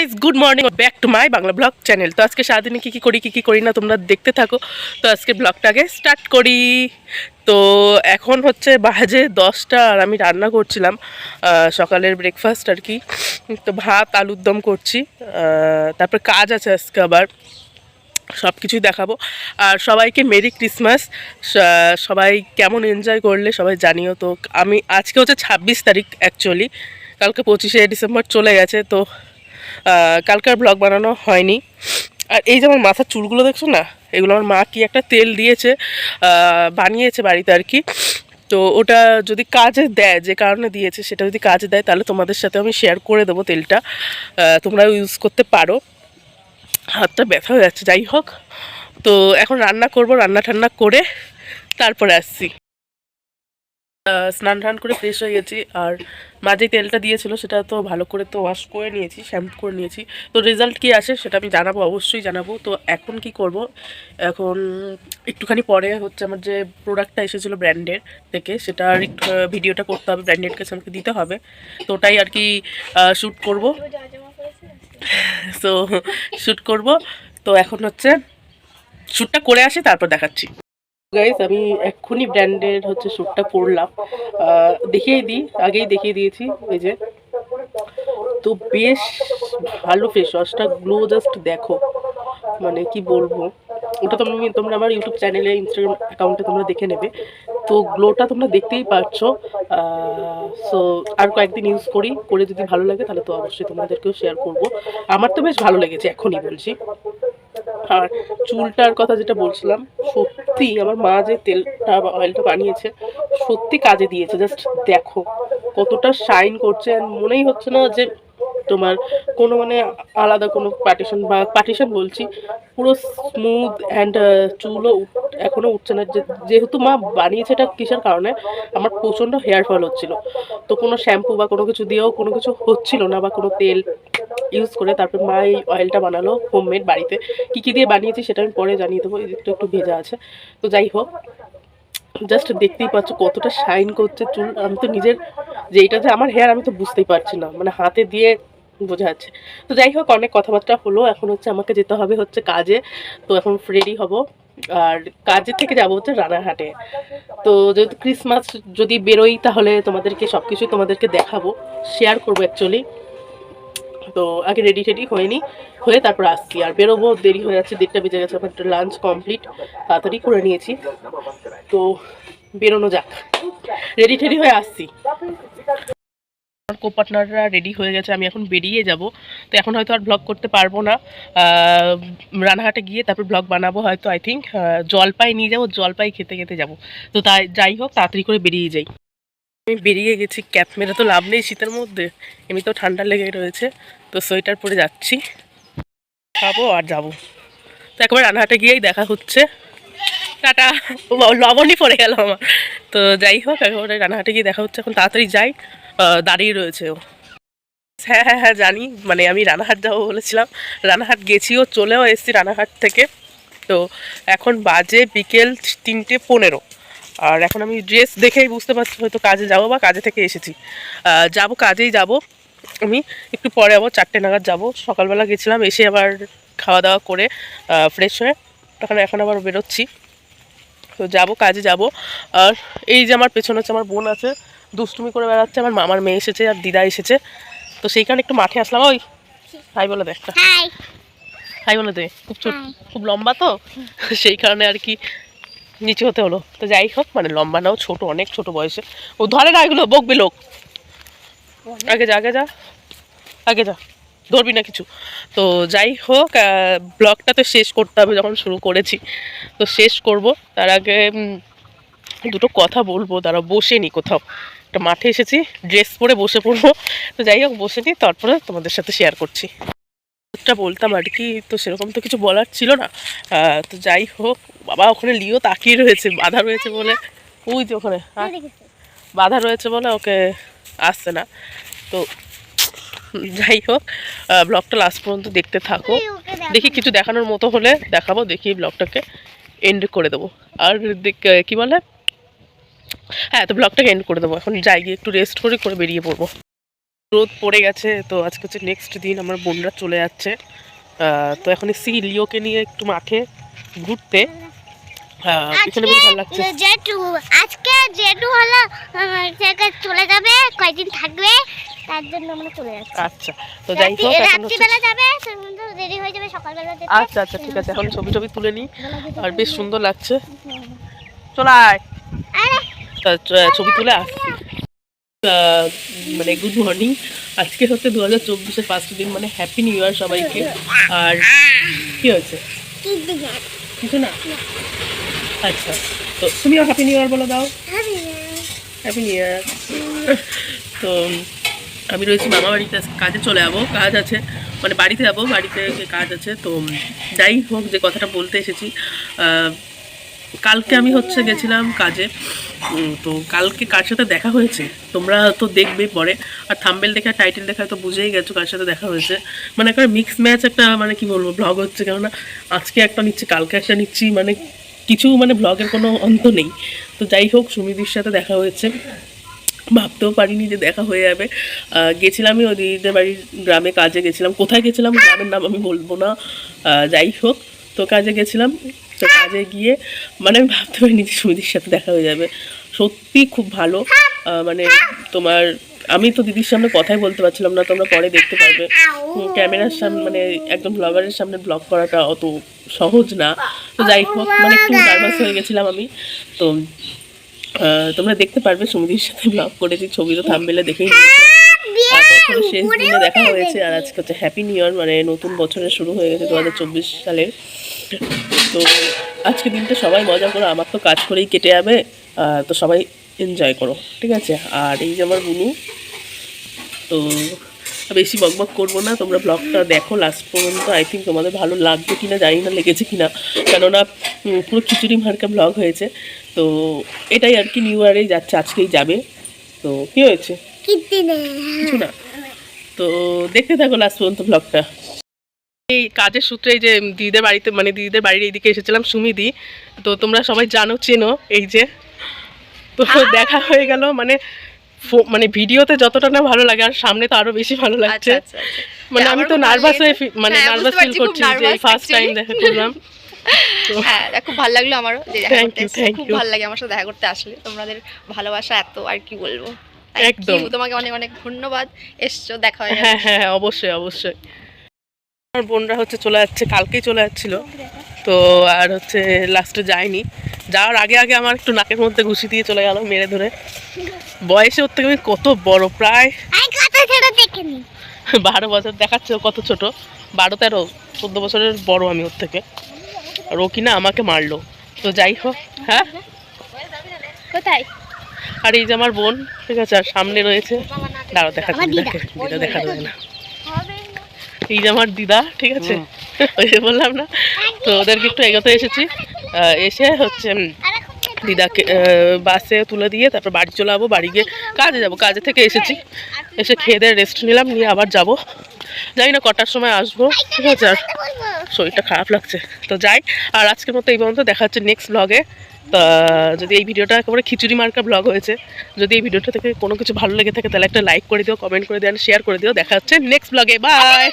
Guys good morning back to my Bangla blog channel তো আজকে সারাদিনে কী কী করি, কী কী করি না তোমরা দেখতে থাকো। তো আজকে ব্লগটাকে স্টার্ট করি। তো এখন হচ্ছে বাজে দশটা আর আমি রান্না করছিলাম সকালের ব্রেকফাস্ট আর কি। তো ভাত, আলুর দম করছি তারপর কাজ আছে আজকে আবার। সব কিছুই দেখাবো। আর সবাইকে মেরি ক্রিসমাস সবাই কেমন এনজয় করলে সবাই জানিও তো। আমি, আজকে হচ্ছে ছাব্বিশ তারিখ অ্যাকচুয়ালি কালকে পঁচিশে ডিসেম্বর চলে গেছে, তো কালকার ব্লগ বানানো হয়নি। আর এই যে আমার মাথার চুলগুলো দেখছ না? এগুলো আমার মা কি একটা তেল দিয়েছে বানিয়েছে বাড়িতে আর কি। তো ওটা যদি কাজে দেয়, যে কারণে দিয়েছে, সেটা যদি কাজে দেয়, তাহলে তোমাদের সাথে আমি শেয়ার করে দেবো তেলটা। তোমরা ইউজ করতে পারো। হাতটা ব্যথা হয়ে যাচ্ছে, যাই হোক। তো এখন রান্না করব রান্না ঠান্না করে তারপরে আসছি। স্নান টান করে ফ্রেশ হয়ে গেছি। আর মাঝে তেলটা দিয়েছিল সেটা তো ভালো করে তো ওয়াশ করে নিয়েছি শ্যাম্পু করে নিয়েছি। তো রেজাল্ট কি আসে সেটা আমি জানাব, অবশ্যই জানাব। তো এখন কি করব? এখন একটুখানি পরে হচ্ছে আমার যে প্রোডাক্টটা এসেছিল ব্র্যান্ডের থেকে সেটার একটু ভিডিওটা করতে হবে ব্র্যান্ডেড কাছে আমাকে দিতে হবে। তো ওটাই আর কি শ্যুট করব। সো শ্যুট করব। তো এখন হচ্ছে শ্যুটটা করে আসি, তারপর দেখাচ্ছি। গাইস আমি এক্ষুনি ব্র্যান্ডের হচ্ছে শ্যুটটা পরলাম। দেখিয়ে দিই, আগেই দেখিয়ে দিয়েছি, এই যে। তো বেশ ভালো ফেস ওয়াশটা গ্লো জাস্ট দেখো। মানে কি বলব? ওটা তোমরা তোমরা আমার ইউটিউব চ্যানেলে ইনস্টাগ্রাম অ্যাকাউন্টে তোমরা দেখে নেবে। তো গ্লোটা তোমরা দেখতেই পাচ্ছ। সো আর কয়েকদিন ইউজ করি, করে যদি ভালো লাগে, তাহলে তো অবশ্যই তোমাদেরকেও শেয়ার করব। আমার তো বেশ ভালো লেগেছে, এখনই বলছি। আর চুলটার কথা যেটা বলছিলাম, সত্যি আমার মা যে তেলটা বা অয়েলটা বানিয়েছে, সত্যি কাজে দিয়েছে। জাস্ট দেখো কতটা শাইন করছে আর মনেই হচ্ছে না যে তোমার কোনো মানে আলাদা কোনো পার্টিশন বা পার্টিশন বলছি, পুরো স্মুথ অ্যান্ড চুলও উঠ- এখনও উঠছে না। যেহেতু মা বানিয়েছে এটা কিসের কারণে? আমার প্রচণ্ড হেয়ার ফল হচ্ছিল। তো কোনো শ্যাম্পু বা কোনো কিছু দিয়েও কোনো কিছু হচ্ছিল না বা কোনো তেল ইউজ করে তারপর মা এই অয়েলটা বানালো হোমমেড বাড়িতে। কী কী দিয়ে বানিয়েছি সেটা আমি পরে জানিয়ে দেবো একটু একটু ভেজা আছে। তো যাই হোক জাস্ট দেখতেই পাচ্ছ কতটা শাইন করছে চুল। আমি তো নিজের যে এটা যে আমার হেয়ার আমি তো বুঝতেই পারছি না মানে হাতে দিয়ে বোঝা যাচ্ছে। তো যাই হোক, অনেক কথাবার্তা হলো, এখন হচ্ছে আমাকে যেতে হবে হচ্ছে কাজে। তো এখন রেডি হব। আর কাজের থেকে যাব হচ্ছে রানাঘাটে। তো যেহেতু ক্রিসমাস যদি বেরোই তাহলে তোমাদেরকে সব কিছু তোমাদেরকে দেখাবো শেয়ার করব অ্যাকচুয়ালি তো আগে রেডি টেডি হয়নি, হয়ে তারপর আসছি। আর বেরোবো, দেরি হয়ে যাচ্ছে, দেড়টা বেজে গেছে আমার লাঞ্চ কমপ্লিট তাড়াতাড়ি করে নিয়েছি। তো বেরোনো যাক। রেডি টেডি হয়ে আসছি। আমার কো পার্টনাররা রেডি হয়ে গেছে, আমি এখন বেরিয়ে যাব। তো এখন হয়তো আর ব্লগ করতে পারব না। রানাঘাটে গিয়ে তারপর ব্লগ বানাবো, হয়তো আই থিঙ্ক জলপাই নিয়ে যাব, জলপাই খেতে খেতে যাব। তো তাই, যাই হোক, তাড়াতাড়ি করে বেরিয়ে যাই। আমি বেরিয়ে গেছি, ক্যাপ মেরে তো লাভ নেই শীতের মধ্যে। এমনিতেও ঠান্ডা লেগে রয়েছে, তো সোয়েটার পরে যাচ্ছি। খাব আর যাব। তো একবার রানাঘাটে গিয়েই দেখা হচ্ছে। টাটা। লবণই পড়ে গেল আমার। তো যাই হোক, একেবারে রানাঘাটে গিয়ে দেখা হচ্ছে। এখন তাড়াতাড়ি যাই। দাঁড়িয়ে রয়েছে ও। হ্যাঁ হ্যাঁ হ্যাঁ জানি। মানে আমি রানাঘাট যাব বলেছিলাম। রানাঘাট গেছিও, চলেও এসেছি রানাঘাট থেকে। তো এখন বাজে বিকেল তিনটে পনেরো। আর এখন আমি ড্রেস দেখেই বুঝতে পারছি হয়তো কাজে যাব বা কাজে থেকে এসেছি। যাব কাজেই যাব। আমি একটু পরে যাব চারটে নাগাদ যাব। সকালবেলা গেছিলাম এসে আবার খাওয়া দাওয়া করে ফ্রেশ হয়ে তখন এখন আবার বেরোচ্ছি। তো যাব কাজে যাব। আর এই যে আমার পেছনে হচ্ছে আমার বোন আছে দুষ্টুমি করে বেড়াচ্ছে আমার মামার মেয়ে এসেছে আর দিদা এসেছে। তো সেই কারণে একটু মাঠে আসলাম। ওই হাই বলে দে একটা। হাই। হাই বলে দে খুব ছোট খুব লম্বা তো? সেই কারণে আর কি নিচে হতে হলো। তো যাই হোক মানে লম্বা নাও, ছোট, অনেক ছোট বয়সে ও ধরে না এগুলো বকবে লোক আগে যা আগে যা। আগে যা, ধরবি না কিছু। তো যাই হোক ব্লগটা তো শেষ করতে হবে যখন শুরু করেছি। তো শেষ করব। তার আগে দুটো কথা বলব। তারা বসে নি কোথাও। একটা মাঠে এসেছি, ড্রেস পরে বসে পড়ব। তো যাই হোক, বসে নি, তারপরে তোমাদের সাথে শেয়ার করছি। টা বলতাম আর কি তো সেরকম তো কিছু বলার ছিল না। তো যাই হোক বাবা ওখানে লিও তাকিয়ে রয়েছে বাধা রয়েছে বলে। ওই যে ওখানে হ্যাঁ, বাধা রয়েছে বলে ওকে আসছে না। তো যাই হোক ব্লগটা লাস্ট পর্যন্ত দেখতে থাকো। দেখি কিছু দেখানোর মতো হলে দেখাবো দেখি ব্লগটাকে এন্ড করে দেবো। আর কি বলে? হ্যাঁ তো ব্লগটাকে এন্ড করে দেবো। এখন যাই গিয়ে একটু রেস্ট করে করে বেরিয়ে পড়ব। রোদ পড়ে গেছে তো আজকে হচ্ছে নেক্সট দিন আমার বোনরা চলে যাচ্ছে। তো এখন এসছি লিওকে নিয়ে একটু মাঠে ঘুরতে। এখানে বেশ ভালো লাগছে। জেঠু আজকে জেঠু হলো আমার থেকে চলে যাবে থাকবে তার জন্য আমরা চলে যাচ্ছি। আচ্ছা তো যাই হোক রাত্রিবেলা যাবে হয়ে সকালবেলা আচ্ছা আচ্ছা ঠিক আছে এখন ছবি তুলে নিই আর বেশ সুন্দর লাগছে। চলে আয়। ছবি তুলে আসছি মানে গুড মর্নিং আজকে হচ্ছে দু হাজার চব্বিশের ফার্স্ট দিন মানে হ্যাপি নিউ ইয়ার সবাইকে। আর কি হয়েছে? কিছু না? আচ্ছা তো তুমিও হ্যাপি নিউ ইয়ার বলে দাও। হ্যাপি নিউ ইয়ার তো, আমি রয়েছি মামা বাড়িতে কাজে চলে যাব। কাজ আছে মানে বাড়িতে যাব, বাড়িতে কাজ আছে, তো যাই হোক, যে কথাটা বলতে এসেছি কালকে আমি হচ্ছে গেছিলাম কাজে। তো কালকে কার সাথে দেখা হয়েছে? তোমরা তো দেখবে পরে। আর থাম্বেল দেখা টাইটেল দেখা তো বুঝেই গেছো কার সাথে দেখা হয়েছে। মানে একটা মিক্স ম্যাচ একটা মানে কি বলব ব্লগ হচ্ছে। কেননা আজকে একটা নিচ্ছি, কালকে একটা নিচ্ছি মানে কিছু মানে ব্লগের কোনো অন্ত নেই। তো যাই হোক, সুমিদির সাথে দেখা হয়েছে। ভাবতেও পারিনি যে দেখা হয়ে যাবে। গেছিলামই ওই দিদিদের বাড়ির গ্রামে, কাজে গেছিলাম। কোথায় গেছিলাম, গ্রামের নাম আমি বলব না। যাই হোক। তো কাজে গেছিলাম, তো কাজে গিয়ে মানে আমি ভাবতে পারিনি যে সুমিতির সাথে দেখা হয়ে যাবে। সত্যি খুব ভালো মানে তোমার, আমি তো দিদির সামনে কথাই বলতে পারছিলাম না, তোমরা পরে দেখতে পারবে। ক্যামেরার সামনে মানে একদম ব্লগারের সামনে ব্লগ করাটা অত সহজ না। তো যাই হোক মানে একটু নার্ভাস হয়ে গেছিলাম আমি। তো তোমরা দেখতে পারবে সুমিতির সাথে ব্লগ করেছি ছবি তো থামবেলে দেখেই নিয়েছো। শেষ দিনে দেখা হয়েছে আর আজকে হচ্ছে হ্যাপি নিউ ইয়ার মানে নতুন বছরের শুরু হয়ে গেছে দু হাজার চব্বিশ সালের। তো আজকে দিনটা সবাই মজা করো আমার তো কাজ করেই কেটে যাবে তো সবাই এনজয় করো ঠিক আছে? আর এই যে আমার বুনু তো বেশি বকবক করব না তোমরা ব্লগটা দেখো লাস্ট পর্যন্ত আই থিঙ্ক তোমাদের ভালো লাগবে কিনা জানি না লেগেছে কিনা। কেননা পুরো খিচুড়ি মার্কা ব্লগ হয়েছে তো এটাই আর কি নিউ ইয়ারেই যাচ্ছে আজকেই যাবে। তো কী হয়েছে? কিছু না। তো দেখতে থাকো লাস্ট পর্যন্ত ব্লগটা এই কাজের সূত্রে এই যে দিদিদের বাড়িতে মানে দিদিদের বাড়ির এইদিকে এসেছিলাম সুমিদি। তো তোমরা সবাই জানো চেনো এই যে। তো দেখা হয়ে গেল মানে মানে ভিডিওতে যতটা না ভালো লাগে আর সামনে তো আরও বেশি ভালো লাগছে। আচ্ছা, আচ্ছা, আচ্ছা। মানে হ্যাঁ, আমি তো নার্ভাস হয়ে মানে হ্যাঁ, নার্ভাস ফিল করছি যে ফার্স্ট টাইম দেখা করলাম। হ্যাঁ খুব ভালো লাগল আমারও যে দেখা করতে খুব ভালো লাগে আমার সাথে দেখা করতে আসলে। তোমাদের ভালোবাসা এত আর কি বলব। একদম। তোমাকে অনেক অনেক ধন্যবাদ। এসছো দেখা হয়ে হ্যাঁ হ্যাঁ অবশ্যই অবশ্যই। আমার বোনরা হচ্ছে চলে যাচ্ছে কালকেই চলে যাচ্ছিল। তো আর হচ্ছে লাস্টে যায়নি। যাওয়ার আগে আগে আমার একটু নাকের মধ্যে ঘুষি দিয়ে চলে গেল মেরে ধরে। বয়সে ওর থেকে আমি কত বড় প্রায় বারো বছর দেখাচ্ছে কত ছোট। বারো তেরো চোদ্দ বছরের বড় আমি ওর থেকে। আর ও কিনা আমাকে মারলো। তো যাই হোক হ্যাঁ? কোথায়? আর এই যে আমার বোন ঠিক আছে আর সামনে রয়েছে। দাঁড়াও দেখা দিদাকে দিদা। দিদা দেখা দেবে না। এই যে আমার দিদা ঠিক আছে? ওই যে বললাম না তো ওদেরকে একটু এগোতে এসেছি। এসে হচ্ছে দিদাকে বাসে তুলে দিয়ে তারপর বাড়ি চলে যাব বাড়ি গিয়ে কাজে যাব। কাজে থেকে এসেছি। এসে খেয়ে দিয়ে রেস্ট নিলাম নিয়ে আবার যাব। জানি না কটার সময় আসব ঠিক আছে? আর শরীরটা খারাপ লাগছে। তো যাই আর আজকের মতো এই পর্যন্ত দেখা হচ্ছে নেক্সট ব্লগে যদি এই ভিডিওটা একেবারে খিচুড়ি মার্কা ব্লগ হয়েছে, যদি এই ভিডিওটা থেকে কোনো কিছু ভালো লেগে থাকে, তাহলে একটা লাইক করে দিও কমেন্ট করে দিও শেয়ার করে দিও। দেখা হচ্ছে নেক্সট ব্লগে বাই